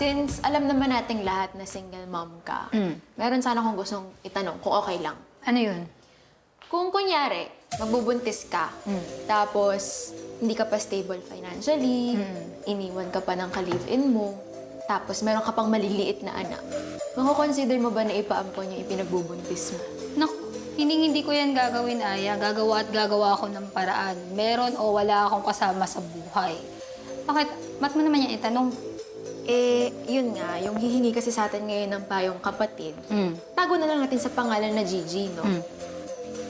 since alam naman nating lahat na single mom ka, Mm. meron sana akong gustong itanong kung okay lang. Ano yun? Kung kunyari, magbubuntis ka, tapos hindi ka pa stable financially, iniwan ka pa ng ka-live-in mo, tapos meron ka pang maliliit na anak, mako-consider mo ba na ipaampon yung ipinagbubuntis mo? Naku, hindi hindi ko yan gagawin, Aya. Gagawa at gagawa ako ng paraan. Meron o wala akong kasama sa buhay. Bakit? Ba't mo naman yan itanong? Eh, yun nga, yung hihingi kasi sa atin ngayon ng payong kapatid, Mm. tago na lang natin sa pangalan na Gigi, no? Mm.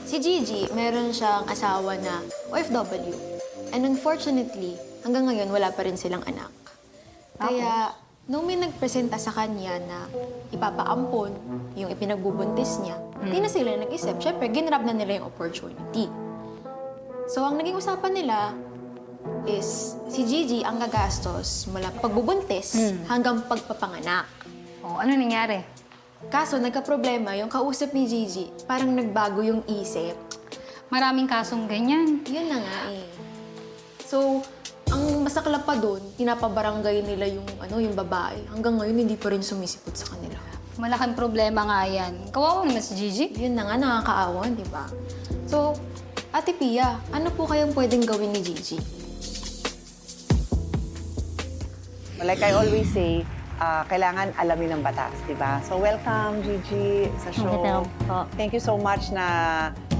Si Gigi, meron siyang asawa na OFW. And unfortunately, hanggang ngayon, wala pa rin silang anak. Kaya, nung may nagpresenta sa kanya na ipapaampon yung ipinagbubuntis niya, hindi na sila nag-isip. Siyempre, ginrab na nila yung opportunity. So, ang naging usapan nila is si Gigi ang gagastos mula pagbubuntis hanggang pagpapanganak. O, ano nangyari? Kaso, nagka-problema, yung kausap ni Gigi, parang nagbago yung isip. Maraming kasong ganyan. Yun na nga eh. So, ang masakla pa doon, pinapabarangay nila yung, ano, yung babae. Hanggang ngayon, hindi pa rin sumisipot sa kanila. Malaking problema nga yan. Kawawa naman si Gigi. Yun na nga, nakakaawa, di ba? So, Ate Pia, ano po kayang pwedeng gawin ni Gigi? Like I always say, ah, kailangan alamin ng batas, di ba? So welcome, Gigi, sa show. Po. Thank you so much na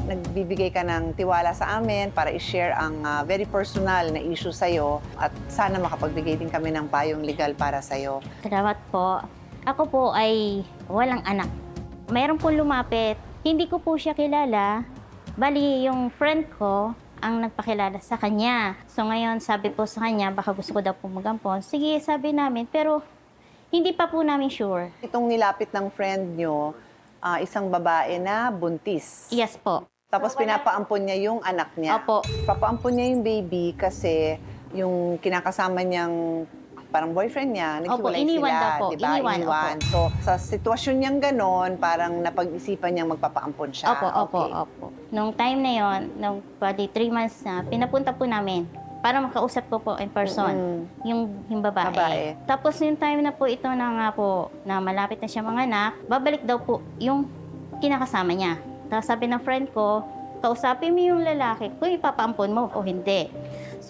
nagbibigay ka ng tiwala sa amin para i-share ang ah, very personal na issue sa'yo at sana makapagbigay din kami ng payong legal para sa'yo. Salamat po. Ako po ay walang anak. Mayroon po lumapit. Hindi ko po siya kilala. Bali, yung friend ko ang nagpakilala sa kanya. So ngayon, sabi po sa kanya, baka gusto ko daw po magampon. Sige, sabi namin. Pero hindi pa po namin sure. Itong nilapit ng friend nyo, ah, isang babae na buntis. Yes po. Tapos pinapaampon niya yung anak niya. Opo. Papaampon niya yung baby kasi yung kinakasama niyang parang boyfriend niya, naghiwalay iniwan sila, daw po. di ba? Iniwan, So, sa sitwasyon niyang ganon, parang napag-isipan niyang magpapaampon siya. Opo, opo, Okay. opo. Nung time na yon, nung bali three months na, pinapunta po namin para makausap ko po in person Mm. yung, yung babae. Babae. Tapos yung time na po ito na nga po, na malapit na siya mga anak, babalik daw po yung kinakasama niya. Tapos sabi ng friend ko, kausapin mo yung lalaki kung ipapaampon mo o hindi.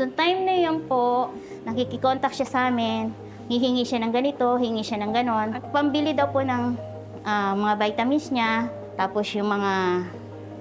So time na yun po, nakikikontak siya sa amin, hihingi siya ng ganito, hingi siya ng ganon. Pambili daw po ng ah, mga vitamins niya, tapos yung mga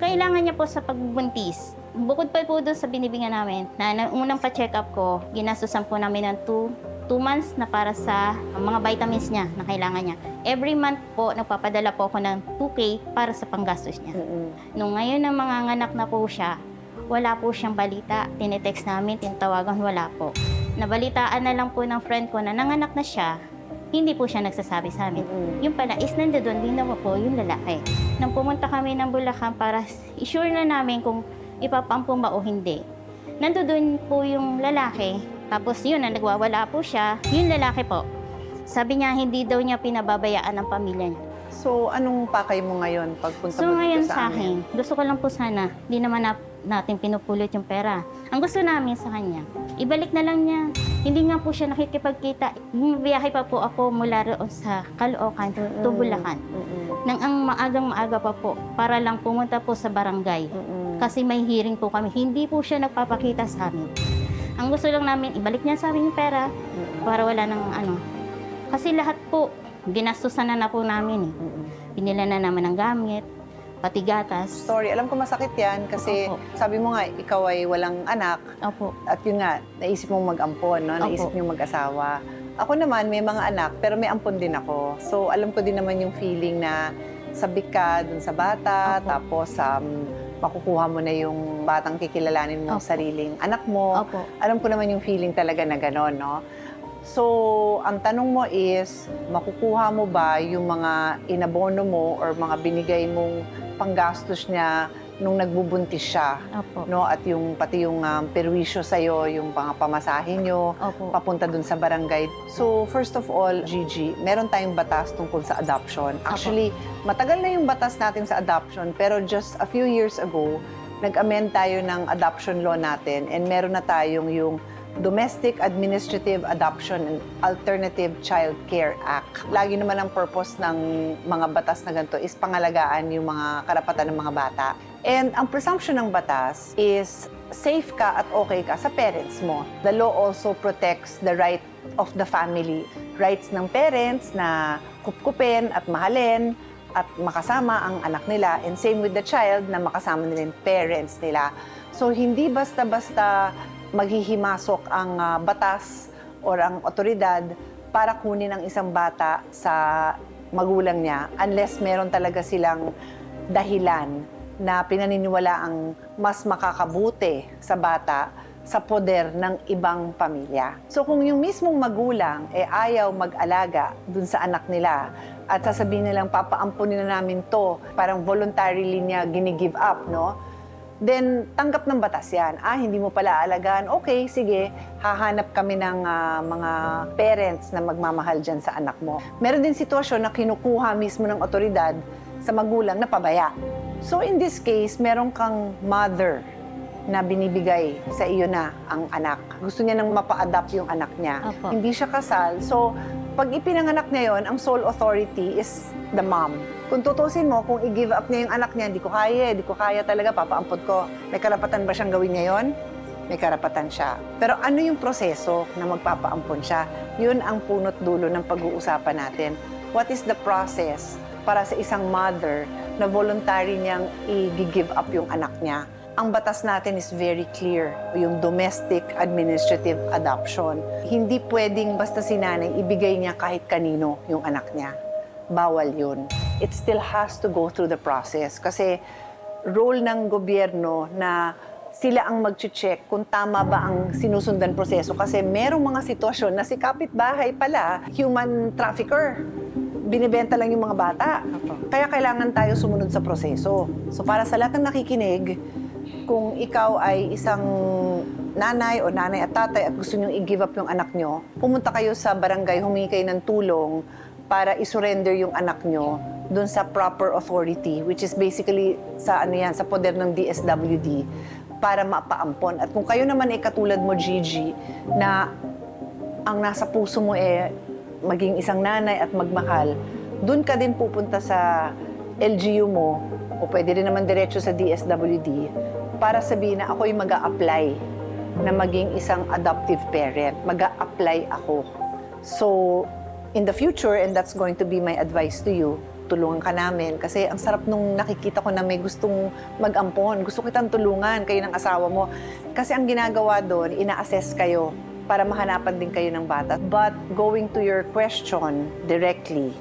kailangan niya po sa pagbuntis. Bukod pa po doon sa binibigyan namin, na, na unang pa-check up ko, ginastusan po namin ng 2 two months na para sa mga vitamins niya na kailangan niya. Every month po, nagpapadala po ako ng 2K para sa panggastos niya. Mm-mm. Nung ngayon na mga na po siya, wala po siyang balita. Tinetext namin, tinatawagan, wala po. Nabalitaan na lang po ng friend ko na nanganak na siya, hindi po siya nagsasabi sa amin. Mm-mm. Yung pala is nandoon din naman po yung lalaki. Nang pumunta kami ng Bulacan para i-sure na namin kung ipapampun ba o hindi. Nandoon po yung lalaki. Tapos yun, na nagwawala po siya. Yung lalaki po, sabi niya hindi daw niya pinababayaan ng pamilya niya. So, anong pakay mo ngayon pagpunta So mo ngayon dito sa sa amin? akin, gusto ko lang po sana, di naman na, natin pinupulot yung pera. Ang gusto namin sa kanya, ibalik na lang niya. Hindi nga po siya nakikipagkita. Biyahe pa po ako mula roon sa Caloocan to Bulacan. Mm-mm. Nang ang maagang maaga pa po, para lang pumunta po sa barangay. Mm-mm. Kasi may hearing po kami. Hindi po siya nagpapakita sa amin. Ang gusto lang namin, ibalik niya sa amin yung pera Mm-mm. para wala nang ano. Kasi lahat po, ginastusan na na po namin eh. Binila na naman ng gamit, pati gatas. Story, alam ko masakit yan kasi Opo. sabi mo nga, ikaw ay walang anak Opo. at yun nga, naisip mong mag-ampon, no? naisip Opo. niyong mag-asawa. Ako naman, may mga anak, pero may ampon din ako. So, alam ko din naman yung feeling na sabik ka dun sa bata, Opo. tapos um, makukuha mo na yung batang kikilalanin mo Opo. sariling anak mo. Opo. Alam ko naman yung feeling talaga na gano'n, no? So, ang tanong mo is, makukuha mo ba yung mga inabono mo or mga binigay mong panggastos niya nung nagbubuntis siya? Opo. No? At yung pati yung um, perwisyo sa'yo, yung mga pamasahe nyo, Opo. papunta dun sa barangay. So, first of all, Gigi, meron tayong batas tungkol sa adoption. Actually, matagal na yung batas natin sa adoption, pero just a few years ago, nag-amend tayo ng adoption law natin and meron na tayong yung Domestic Administrative Adoption and Alternative Child Care Act. Lagi naman ang purpose ng mga batas na ganito is pangalagaan yung mga karapatan ng mga bata. And ang presumption ng batas is safe ka at okay ka sa parents mo. The law also protects the right of the family. Rights ng parents na kupkupin at mahalin at makasama ang anak nila. And same with the child na makasama nila yung parents nila. So hindi basta-basta maghihimasok ang ah, batas or ang otoridad para kunin ang isang bata sa magulang niya unless meron talaga silang dahilan na pinaniniwala ang mas makakabuti sa bata sa poder ng ibang pamilya. So kung yung mismong magulang eh ayaw mag-alaga dun sa anak nila at sasabihin nilang papaampunin na namin to, parang voluntarily niya gini-give up, no? Then tanggap ng batas yan. Ah, hindi mo pala alagaan. Okay, sige, hahanap kami ng ah, mga parents na magmamahal dyan sa anak mo. Meron din sitwasyon na kinukuha mismo ng otoridad sa magulang na pabaya. So in this case, meron kang mother na binibigay sa iyo na ang anak. Gusto niya nang mapa-adapt yung anak niya. Opo. Hindi siya kasal. So, pag ipinanganak niya yon, ang sole authority is the mom. Kung tutusin mo, kung i-give up niya yung anak niya, hindi ko kaya, hindi ko kaya talaga, papaampot ko. May karapatan ba siyang gawin ngayon? May karapatan siya. Pero ano yung proseso na magpapaampon siya? Yun ang punot dulo ng pag-uusapan natin. What is the process para sa isang mother na voluntary niyang i-give up yung anak niya? Ang batas natin is very clear, yung domestic administrative adoption. Hindi pwedeng basta si nanay ibigay niya kahit kanino yung anak niya. Bawal yun. It still has to go through the process kasi role ng gobyerno na sila ang mag-check kung tama ba ang sinusundan proseso kasi merong mga sitwasyon na si kapitbahay pala, human trafficker. Binibenta lang yung mga bata. Kaya kailangan tayo sumunod sa proseso. So para sa lahat ng nakikinig, kung ikaw ay isang nanay o nanay at tatay at gusto nyo i-give up yung anak nyo, pumunta kayo sa barangay, humingi kayo ng tulong para isurrender yung anak nyo dun sa proper authority, which is basically sa ano yan, sa poder ng DSWD para mapaampon. At kung kayo naman ay katulad mo, Gigi, na ang nasa puso mo eh maging isang nanay at magmahal, dun ka din pupunta sa LGU mo o pwede rin naman diretso sa DSWD para sabihin na ako'y mag apply na maging isang adoptive parent. mag apply ako. So, in the future, and that's going to be my advice to you, tulungan ka namin. Kasi ang sarap nung nakikita ko na may gustong mag-ampon. Gusto kitang tulungan, kayo ng asawa mo. Kasi ang ginagawa doon, ina-assess kayo para mahanapan din kayo ng bata. But going to your question directly,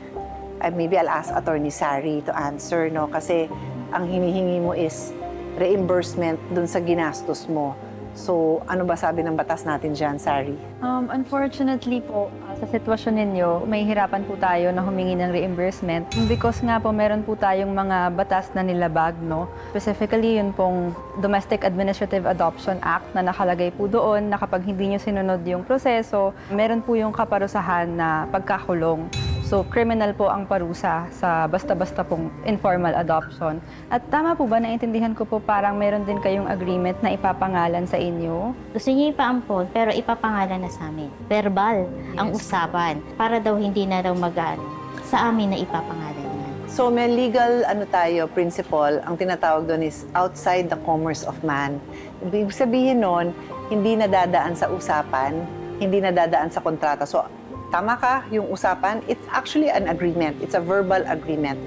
uh, maybe I'll ask Attorney Sari to answer, no? Kasi ang hinihingi mo is reimbursement dun sa ginastos mo. So, ano ba sabi ng batas natin dyan, Sari? Um, unfortunately po, uh, sa sitwasyon ninyo, may hirapan po tayo na humingi ng reimbursement because nga po meron po tayong mga batas na nilabag, no? Specifically, yun pong Domestic Administrative Adoption Act na nakalagay po doon na kapag hindi nyo sinunod yung proseso, meron po yung kaparusahan na pagkakulong. So, criminal po ang parusa sa basta-basta pong informal adoption. At tama po ba, naintindihan ko po parang meron din kayong agreement na ipapangalan sa inyo? Gusto niya ipaampon, pero ipapangalan na sa amin. Verbal ang usapan. Para daw hindi na daw magaan sa amin na ipapangalan niya. So, may legal, ano tayo, principle, ang tinatawag doon is outside the commerce of man. Ibig sabihin nun, hindi nadadaan sa usapan, hindi nadadaan sa kontrata. So, tama ka, yung usapan, it's actually an agreement. It's a verbal agreement.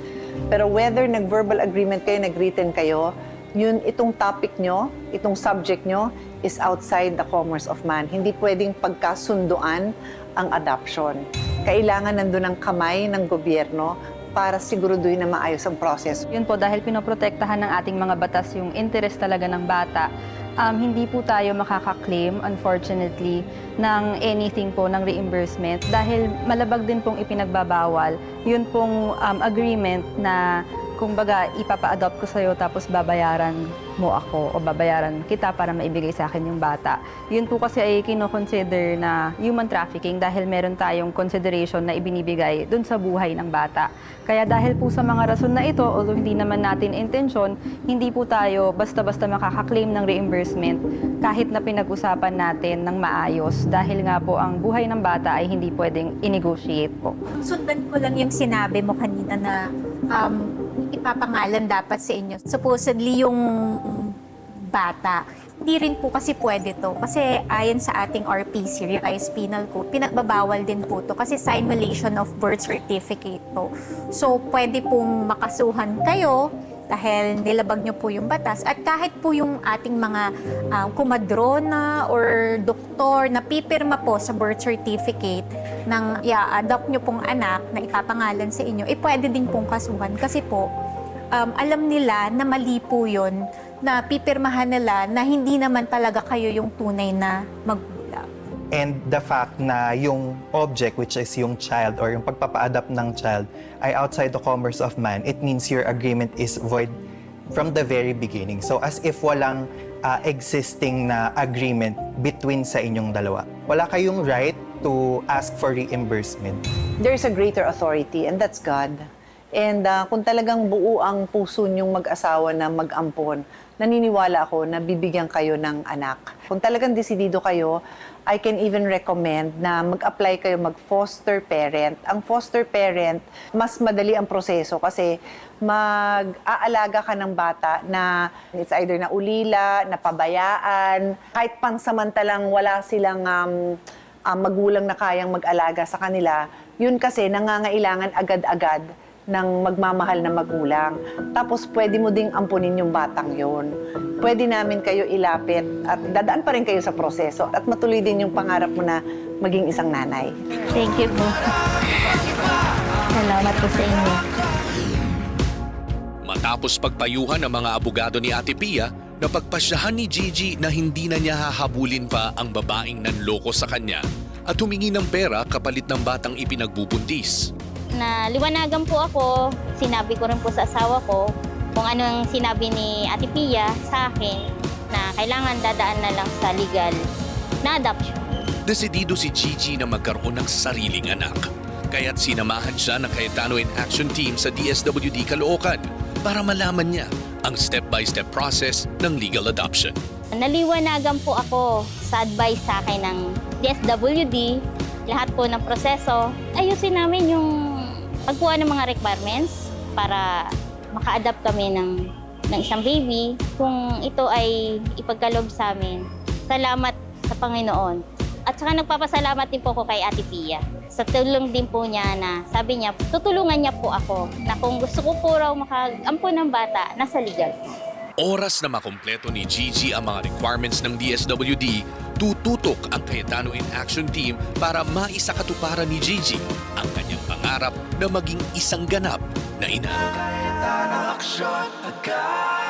Pero whether nag-verbal agreement kayo, nag-written kayo, yun, itong topic nyo, itong subject nyo, is outside the commerce of man. Hindi pwedeng pagkasunduan ang adoption. Kailangan nandun ang kamay ng gobyerno para siguraduhin na maayos ang process. Yun po, dahil pinoprotektahan ng ating mga batas yung interest talaga ng bata, um, hindi po tayo makaka-claim, unfortunately, ng anything po ng reimbursement. Dahil malabag din pong ipinagbabawal yun pong um, agreement na kumbaga, ipapa-adopt ko sa'yo tapos babayaran mo ako o babayaran kita para maibigay sa akin yung bata. Yun po kasi ay kinoconsider na human trafficking dahil meron tayong consideration na ibinibigay dun sa buhay ng bata. Kaya dahil po sa mga rason na ito, although hindi naman natin intention, hindi po tayo basta-basta makakaklaim ng reimbursement kahit na pinag-usapan natin ng maayos dahil nga po ang buhay ng bata ay hindi pwedeng i-negotiate po. Sundan ko lang yung sinabi mo kanina na um, ipapangalan dapat sa inyo. Supposedly yung bata. Hindi rin po kasi pwede to. Kasi ayon sa ating RPC, Revised Penal Code, pinagbabawal din po to kasi simulation of birth certificate to. So, pwede pong makasuhan kayo dahil nilabag nyo po yung batas. At kahit po yung ating mga um, kumadrona or doktor na pipirma po sa birth certificate ng i-adopt nyo pong anak na ipapangalan sa inyo, eh pwede din pong kasuhan. Kasi po, um, alam nila na mali po yun, na pipirmahan nila na hindi naman talaga kayo yung tunay na magulang. And the fact na yung object, which is yung child or yung pagpapa-adapt ng child, ay outside the commerce of man, it means your agreement is void from the very beginning. So as if walang uh, existing na agreement between sa inyong dalawa. Wala kayong right to ask for reimbursement. There's a greater authority and that's God. And uh, kung talagang buo ang puso niyong mag-asawa na mag-ampon, naniniwala ako na bibigyan kayo ng anak. Kung talagang desidido kayo, I can even recommend na mag-apply kayo mag-foster parent. Ang foster parent, mas madali ang proseso kasi mag-aalaga ka ng bata na it's either na ulila, napabayaan, kahit pansamantalang wala silang um, ah, magulang na kayang mag-alaga sa kanila, yun kasi nangangailangan agad-agad ng magmamahal na magulang. Tapos pwede mo ding ampunin yung batang yon. Pwede namin kayo ilapit at dadaan pa rin kayo sa proseso at matuloy din yung pangarap mo na maging isang nanay. Thank you po. Salamat po sa inyo. Matapos pagpayuhan ng mga abogado ni Ate Pia, napagpasyahan ni Gigi na hindi na niya hahabulin pa ang babaeng nanloko sa kanya at humingi ng pera kapalit ng batang ipinagbubuntis. Na liwanagan po ako, sinabi ko rin po sa asawa ko kung ano ang sinabi ni Ate Pia sa akin na kailangan dadaan na lang sa legal na adoption. Desidido si Gigi na magkaroon ng sariling anak. Kaya't sinamahan siya ng Cayetano in Action Team sa DSWD Caloocan para malaman niya ang step-by-step process ng legal adoption. Naliwanagan po ako sa advice sa akin ng DSWD, lahat po ng proseso. Ayusin namin yung pagkuha ng mga requirements para maka-adapt kami ng, ng isang baby. Kung ito ay ipagkalob sa amin, salamat sa Panginoon. At saka nagpapasalamat din po ako kay Ate Pia. Sa tulong din po niya na sabi niya, tutulungan niya po ako na kung gusto ko po raw makaampo ng bata, nasa legal. Oras na makompleto ni Gigi ang mga requirements ng DSWD, tututok ang Cayetano in Action Team para maisakatuparan ni Gigi ang kanyang pangarap na maging isang ganap na ina. Cayetano Aksyon agad